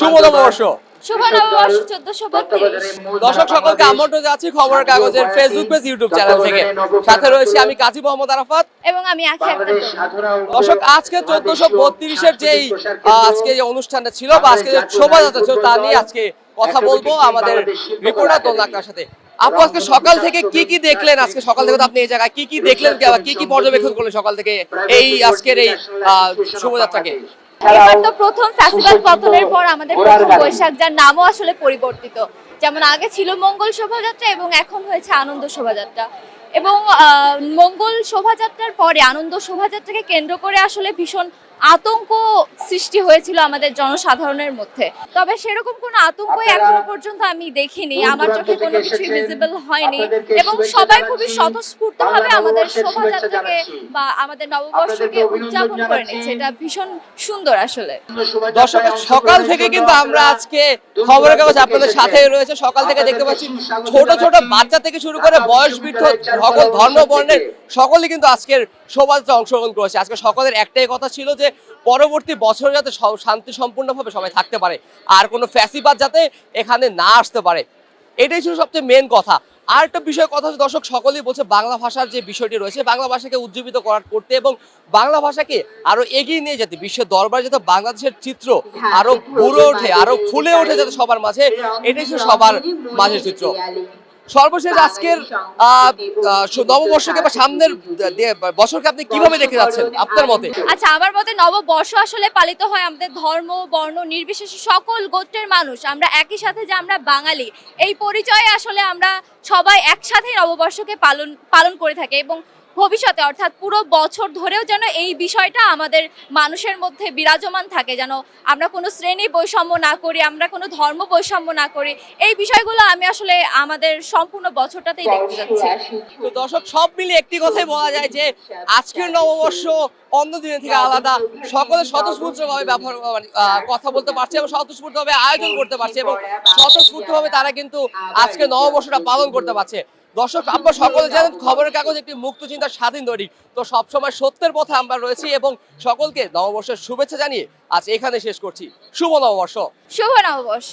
শুভ নববর্ষ। শুভ নববর্ষ চোদ্দশো বত্রিশ। দর্শক সকলকে আমন্ত্রণ যাচ্ছি খবরের কাগজের ফেসবুক পেজ ইউটিউব চ্যানেল থেকে। সাথে রয়েছে আমি কাজী মোহাম্মদ আরাফাত। এবং আমি আখি দর্শক আজকে চোদ্দশো বত্রিশের যেই আজকে যে অনুষ্ঠানটা ছিল বা আজকে যে শোভাযাত্রা ছিল তা নিয়ে আজকে কথা বলব আমাদের রিপোর্টার দোলনাকার সাথে। আপু আজকে সকাল থেকে কি কি দেখলেন আজকে? সকাল থেকে তো আপনি এই জায়গায় কি কি দেখলেন? কি কি পর্যবেক্ষণ করলেন সকাল থেকে এই আজকের এই আহ, শোভাযাত্রাকে? এবার তো প্রথম ফ্যাস্টিভ্যাল পতনের পর আমাদের প্রথম বৈশাখ যার নামও আসলে পরিবর্তিত। যেমন আগে ছিল মঙ্গল শোভাযাত্রা এবং এখন হয়েছে আনন্দ শোভাযাত্রা। এবং আহ, মঙ্গল শোভাযাত্রার পরে আনন্দ শোভাযাত্রাকে কেন্দ্র করে আসলে ভীষণ আতঙ্ক সৃষ্টি হয়েছিল আমাদের জনসাধারণের মধ্যে। তবে সেরকম কোনো আতঙ্কই এখনও পর্যন্ত আমি দেখিনি। আমার চোখে কোনো কিছুই ভিজিবল হয়নি। এবং সবাই খুবই স্বতঃস্ফূর্তভাবে আমাদের শোভাযাত্রাকে বা আমাদের নববর্ষকে উদযাপন করে নিচ্ছে। এটা ভীষণ সুন্দর আসলে। দর্শক সকাল থেকে কিন্তু আমরা আজকে খবরের কাগজ আপনাদের সাথে রয়েছে। সকাল থেকে দেখতে পাচ্ছি ছোট ছোট বাচ্চা থেকে শুরু করে বয়স বৃদ্ধ সকল ধর্ম বর্ণের সকলে কিন্তু আজকের শোভাযাত্রা অংশগ্রহণ করেছে। আজকে সকলের একটাই কথা ছিল যে পরবর্তী বছর যাতে শান্তি সম্পূর্ণভাবে সবাই থাকতে পারে আর কোনো ফ্যাসিবাদ যাতে এখানে না আসতে পারে। এটাই ছিল সবচেয়ে মেন কথা। আর একটা বিষয় কথা দর্শক সকলেই বলছে বাংলা ভাষার যে বিষয়টি রয়েছে বাংলা ভাষাকে উজ্জীবিত করার করতে এবং বাংলা ভাষাকে আরও এগিয়ে নিয়ে যেতে বিশ্বের দরবারে যাতে বাংলাদেশের চিত্র আরও গড়ে ওঠে আরও ফুলে ওঠে যাতে সবার মাঝে এটাই ছিল সবার মাঝের চিত্র। সর্বশেষ আজকের আহ, আহ, নববর্ষকে বা সামনের বছরকে আপনি কীভাবে দেখে যাচ্ছেন? আপনার মতে? আচ্ছা আমার মতে নববর্ষ আসলে পালিত হয় আমাদের ধর্ম বর্ণ নির্বিশেষে সকল গোত্রের মানুষ। আমরা একই সাথে যে আমরা বাঙালি এই পরিচয়ে আসলে আমরা সবাই একসাথে নববর্ষকে পালন পালন করে থাকি এবং ভবিষ্যতে অর্থাৎ পুরো বছর ধরেও যেন এই বিষয়টা আমাদের মানুষের মধ্যে বিরাজমান থাকে যেন আমরা কোনো শ্রেণি বৈষম্য না করি আমরা কোনো ধর্ম বৈষম্য না করি এই বিষয়গুলো আমি আসলে আমাদের সম্পূর্ণ বছরটাতেই দেখতে যাচ্ছি। তো দর্শক সব মিলে একটি কথাই বলা যায় যে আজকের নববর্ষ অন্য দিনের থেকে আলাদা। সকলে স্বতঃস্ফূর্তভাবে ব্যবহার মানে, কথা বলতে পারছে এবং স্বতঃস্ফূর্তভাবে আয়োজন করতে পারছে এবং স্বতঃস্ফূর্তভাবে তারা কিন্তু আজকে নববর্ষটা পালন করতে পারছে। দর্শক আমরা সকলে জানেন খবরের কাগজ একটি মুক্ত চিন্তার স্বাধীন দৈনিক। তো সবসময় সত্যের পথে আমরা রয়েছি এবং সকলকে নববর্ষের শুভেচ্ছা জানিয়ে আজ এখানে শেষ করছি। শুভ নববর্ষ। শুভ নববর্ষ।